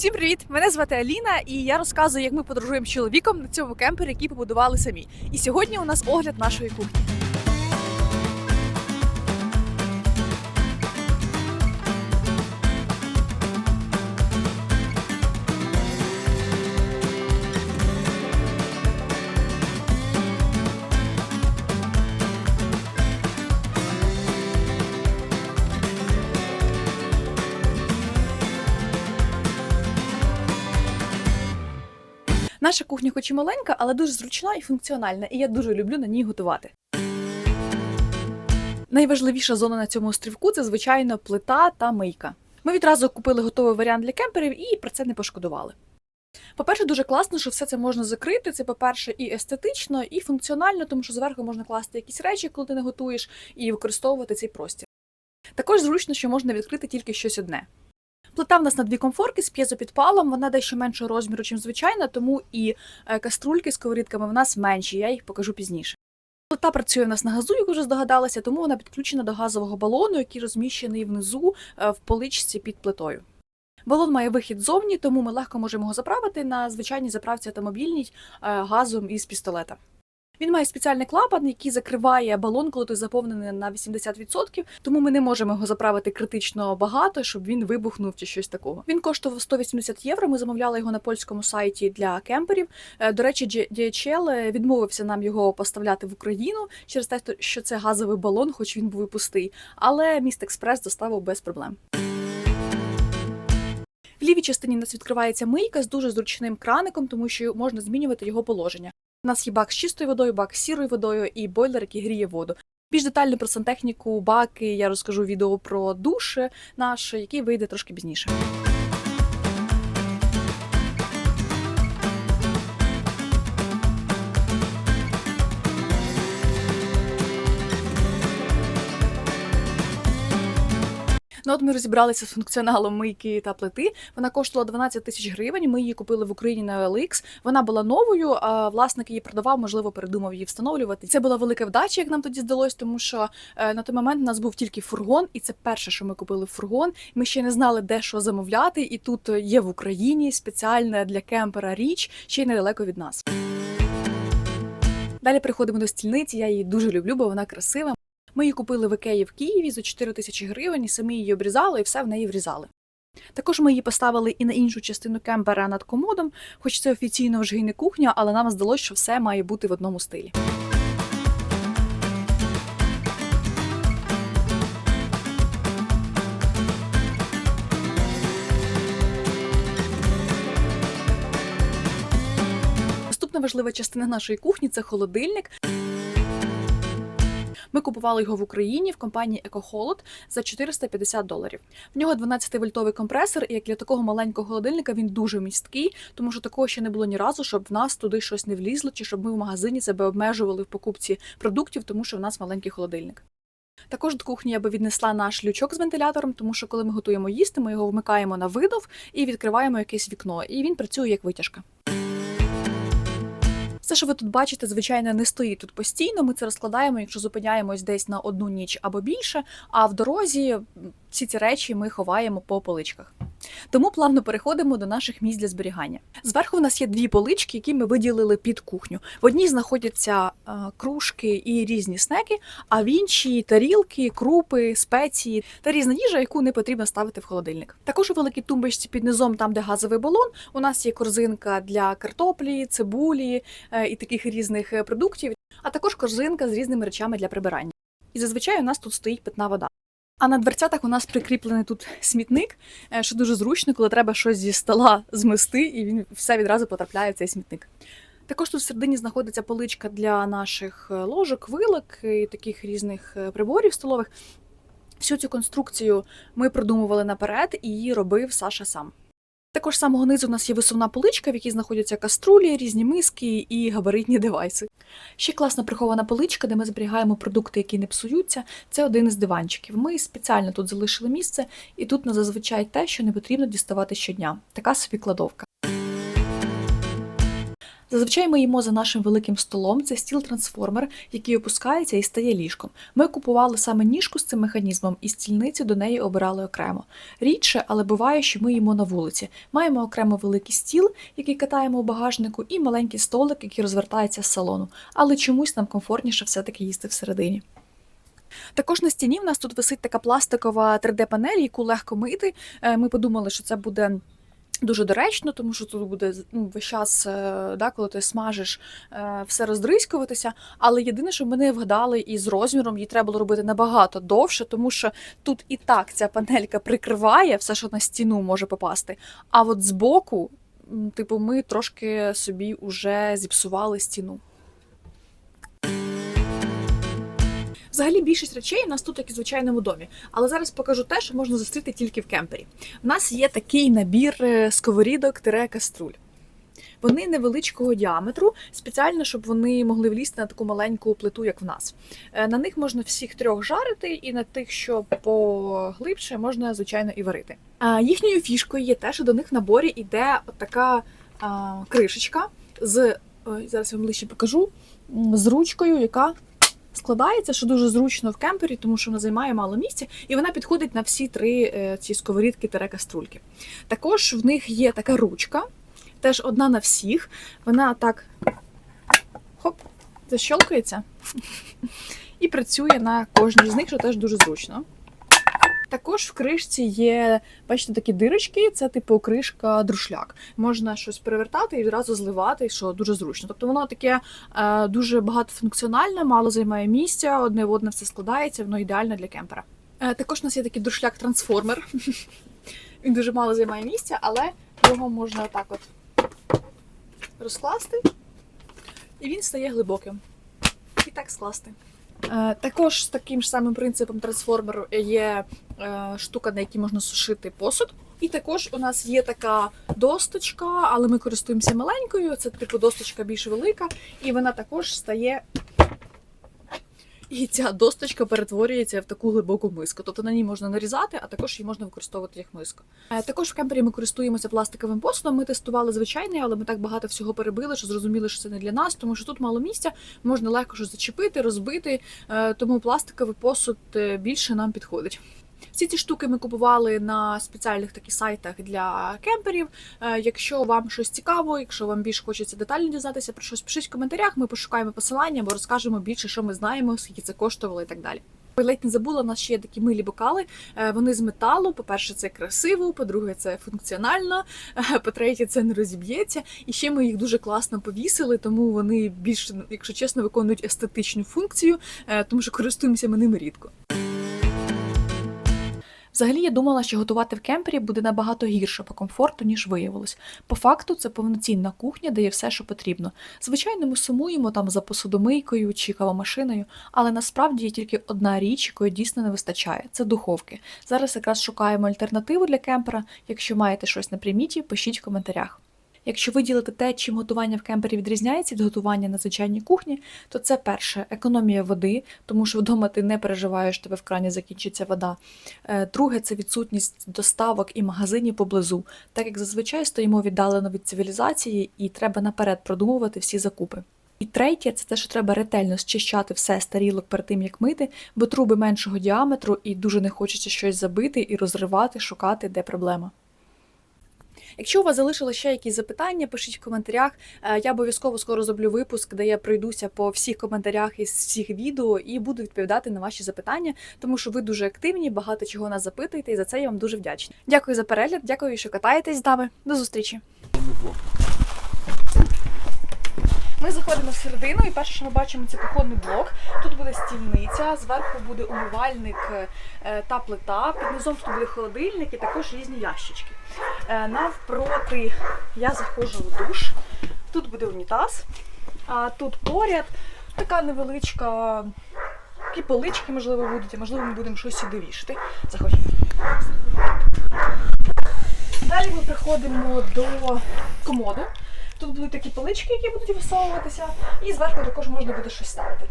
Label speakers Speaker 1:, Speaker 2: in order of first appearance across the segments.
Speaker 1: Всім привіт! Мене звати Аліна, і я розказую, як ми подорожуємо з чоловіком на цьому кемпері, який побудували самі. І сьогодні у нас огляд нашої кухні. Наша кухня, хоч і маленька, але дуже зручна і функціональна, і я дуже люблю на ній готувати. Найважливіша зона на цьому острівку це, звичайно, плита та мийка. Ми відразу купили готовий варіант для кемперів і про це не пошкодували. По-перше, дуже класно, що все це можна закрити. Це, по-перше, і естетично, і функціонально, тому що зверху можна класти якісь речі, коли ти не готуєш, і використовувати цей простір. Також зручно, що можна відкрити тільки щось одне. Плита в нас на дві комфорки з п'єзопідпалом, вона дещо меншого розміру, ніж звичайна, тому і е, каструльки з сковорідками в нас менші, я їх покажу пізніше. Плита працює в нас на газу, як вже здогадалася, тому вона підключена до газового балону, який розміщений внизу е, в поличці під плитою. Балон має вихід ззовні, тому ми легко можемо його заправити на звичайній заправці автомобільній е, газом із пістолета. Він має спеціальний клапан, який закриває балон, коли той заповнений на 80%, тому ми не можемо його заправити критично багато, щоб він вибухнув чи щось такого. Він коштував 180 євро. Ми замовляли його на польському сайті для кемперів. Е, До речі, DHL відмовився нам його поставляти в Україну через те, що це газовий балон, хоч він був і пустий. Але міст експрес доставив без проблем. В лівій частині у нас відкривається мийка з дуже зручним краником, тому що можна змінювати його положення. У нас є бак з чистою водою, бак з сірою водою і бойлер, який гріє воду. Більш детально про сантехніку, баки я розкажу відео про душ наше, який вийде трошки пізніше. Ну, от ми розібралися з функціоналом мийки та плити. Вона коштувала 12 тисяч гривень. Ми її купили в Україні на OLX. Вона була новою, а власник її продавав, можливо, передумав її встановлювати. Це була велика вдача, як нам тоді здалось, тому що е, на той момент у нас був тільки фургон, і це перше, що ми купили фургон. Ми ще не знали, де що замовляти, і тут є в Україні спеціальна для кемпера річ, ще й недалеко від нас. Далі приходимо до стільниці. Я її дуже люблю, бо вона красива. Ми її купили в Ікеї в Києві за 4 тисячі гривень, самі її обрізали і все в неї врізали. Також ми її поставили і на іншу частину кемпера над комодом, хоч це офіційно вже й не кухня, але нам здалося, що все має бути в одному стилі. Наступна важлива частина нашої кухні це холодильник. Ми купували його в Україні в компанії EcoHolod за 450 доларів. В нього 12-вольтовий компресор, і як для такого маленького холодильника він дуже місткий, тому що такого ще не було ні разу, щоб в нас туди щось не влізло, чи щоб ми в магазині себе обмежували в покупці продуктів, тому що в нас маленький холодильник. Також до кухні я би віднесла наш лючок з вентилятором, тому що коли ми готуємо їсти, ми його вмикаємо на видов і відкриваємо якесь вікно, і він працює як витяжка. Все, що ви тут бачите, звичайно, не стоїть тут постійно. Ми це розкладаємо, якщо зупиняємось десь на одну ніч або більше. А в дорозі всі ці речі ми ховаємо по поличках. Тому плавно переходимо до наших місць для зберігання. Зверху в нас є дві полички, які ми виділили під кухню. В одній знаходяться е, кружки і різні снеки, а в іншій тарілки, крупи, спеції та різна їжа, яку не потрібно ставити в холодильник. Також у великій тумбочці під низом, там де газовий балон, у нас є корзинка для картоплі, цибулі е, і таких різних е, продуктів, а також корзинка з різними речами для прибирання. І зазвичай у нас тут стоїть питна вода. А на дверцятах у нас прикріплений тут смітник, е, що дуже зручно, коли треба щось зі стола змести, і він все відразу потрапляє в цей смітник. Також тут всередині знаходиться поличка для наших е, ложок, вилок і таких різних е, приборів столових. Всю цю конструкцію ми продумували наперед, і її робив Саша сам. Також з самого низу у нас є висувна поличка, в якій знаходяться каструлі, різні миски і габаритні девайси. Ще класна прихована поличка, де ми зберігаємо продукти, які не псуються. Це один із диванчиків. Ми спеціально тут залишили місце, і тут на зазвичай те, що не потрібно діставати щодня. Така собі кладовка. Зазвичай ми їмо за нашим великим столом. Це стіл-трансформер, який опускається і стає ліжком. Ми купували саме ніжку з цим механізмом і стільницю до неї обирали окремо. Рідше, але буває, що ми їмо на вулиці. Маємо окремо великий стіл, який катаємо у багажнику, і маленький столик, який розвертається з салону. Але чомусь нам комфортніше все-таки їсти всередині. Також на стіні в нас тут висить така пластикова 3D-панель, яку легко мити. Е, Ми подумали, що це буде. Дуже доречно, тому що тут буде ну, весь час, е, да, коли ти смажиш, е, все роздризькуватися. Але єдине, що ми не вгадали із розміром, її треба було робити набагато довше, тому що тут і так ця панелька прикриває все, що на стіну може попасти. А от збоку, типу, ми трошки собі вже зіпсували стіну. Взагалі більшість речей у нас тут, як і в звичайному домі. Але зараз покажу те, що можна зустріти тільки в кемпері. У нас є такий набір е, сковорідок каструль. Вони невеличкого діаметру, спеціально, щоб вони могли влізти на таку маленьку плиту, як в нас. Е, На них можна всіх трьох жарити, і на тих, що поглибше, можна, звичайно, і варити. А їхньою фішкою є те, що до них в наборі йде така кришечка з ой, зараз я вам ближче покажу, з ручкою, яка складається, що дуже зручно в кемпері, тому що вона займає мало місця, і вона підходить на всі три е, ці сковорідки тире каструльки. Також в них є така ручка, теж одна на всіх. Вона так хоп, защолкується і працює на кожній з них, що теж дуже зручно. Також в кришці є, бачите, такі дирочки, це типу кришка друшляк. Можна щось перевертати і відразу зливати, що дуже зручно. Тобто воно таке е, дуже багатофункціональне, мало займає місця, одне в одне все складається, воно ідеально для кемпера. Е, також у нас є такий друшляк-трансформер. Він дуже мало займає місця, але його можна так от розкласти, і він стає глибоким. І так скласти. Е, Також з таким ж самим принципом трансформеру є е, штука, на якій можна сушити посуд. І також у нас є така досточка, але ми користуємося маленькою. Це типу досточка більш велика, і вона також стає. І ця досточка перетворюється в таку глибоку миску. Тобто на ній можна нарізати, а також її можна використовувати як миску. Е, Також в кемпері ми користуємося пластиковим посудом. Ми тестували звичайний, але ми так багато всього перебили, що зрозуміли, що це не для нас, тому що тут мало місця, можна легко щось зачепити, розбити. е, Тому пластиковий посуд е, більше нам підходить. Всі ці штуки ми купували на спеціальних таких сайтах для кемперів. Е, Якщо вам щось цікаво, якщо вам більше хочеться детально дізнатися про щось, пишіть в коментарях. Ми пошукаємо посилання або розкажемо більше, що ми знаємо, скільки це коштувало і так далі. Ледь не забула, у нас ще є такі милі бокали. Е, Вони з металу. По-перше, це красиво, по-друге, це функціонально, е, по-третє, це не розіб'ється. І ще ми їх дуже класно повісили, тому вони більш, якщо чесно, виконують естетичну функцію, тому що користуємося ми ними рідко. Взагалі я думала, що готувати в кемпері буде набагато гірше по комфорту, ніж виявилось. По факту це повноцінна кухня, де є все, що потрібно. Звичайно, ми сумуємо там за посудомийкою чи кавомашиною, але насправді є тільки одна річ, якої дійсно не вистачає це духовки. Зараз якраз шукаємо альтернативу для кемпера. Якщо маєте щось на приміті, пишіть в коментарях. Якщо виділити те, чим готування в кемпері відрізняється від готування на звичайній кухні, то це перше економія води, тому що вдома ти не переживаєш, тебе в крані закінчиться вода. Е, Друге це відсутність доставок і магазинів поблизу, так як зазвичай стоїмо віддалено від цивілізації і треба наперед продумувати всі закупи. І третє це те, що треба ретельно зчищати все з тарілок перед тим, як мити, бо труби меншого діаметру і дуже не хочеться щось забити і розривати, шукати, де проблема. Якщо у вас залишилося ще якісь запитання, пишіть в коментарях. Е, Я обов'язково скоро зроблю випуск, де я пройдуся по всіх коментарях із всіх відео і буду відповідати на ваші запитання, тому що ви дуже активні, багато чого нас запитуєте, і за це я вам дуже вдячна. Дякую за перегляд, дякую, що катаєтесь з нами. До зустрічі. Ми заходимо всередину, і перше, що ми бачимо, це кухонний блок. Тут буде стільниця, зверху буде умивальник е, та плита. Під низом тут буде холодильник і також різні ящички. Е, Навпроти я заходжу в душ. Тут буде унітаз, а тут поряд така невеличка. Такі полички, можливо, будуть, а можливо, ми будемо щось сюди вішати. Заходь. Далі ми приходимо до комоду. Тут будуть такі полички, які будуть висовуватися, і зверху також можна буде щось ставити.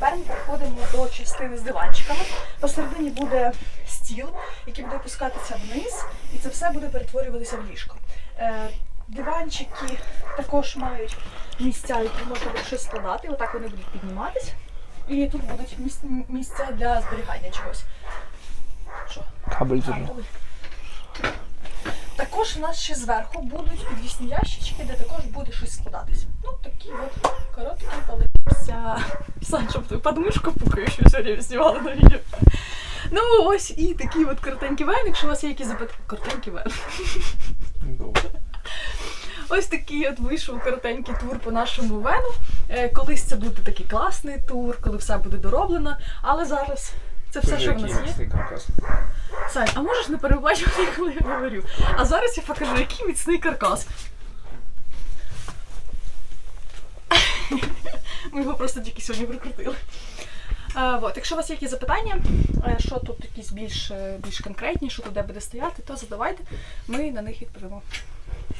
Speaker 1: Тепер ми переходимо до частини з диванчиками. Посередині буде стіл, який буде опускатися вниз, і це все буде перетворюватися в ліжко. Е, Диванчики також мають місця, які можна буде щось складати. Отак вони будуть підніматись. І тут будуть місця для зберігання чогось. Що?
Speaker 2: Кабель держу.
Speaker 1: Також у нас ще зверху будуть підвісні ящички, де також буде щось складатись. Ну, такі от короткі полиця. Сань, щоб ти подмишку пукаєш, що сьогодні знімала на відео. Ну ось і такий от коротенький вен, якщо у вас є якісь запитання. Коротенький.
Speaker 2: Добре.
Speaker 1: Ось такий от вийшов коротенький тур по нашому вену. Е, Колись це буде такий класний тур, коли все буде дороблено. Але зараз це все, що в нас є. Сань, а можеш не перебувати мене, коли я говорю? А зараз я покажу, який міцний каркас. Ми його просто тільки сьогодні прикрутили. А, вот. якщо у вас є якісь запитання, е, що тут якісь більш, е, більш конкретні, що туди буде стояти, то задавайте, ми на них відповімо.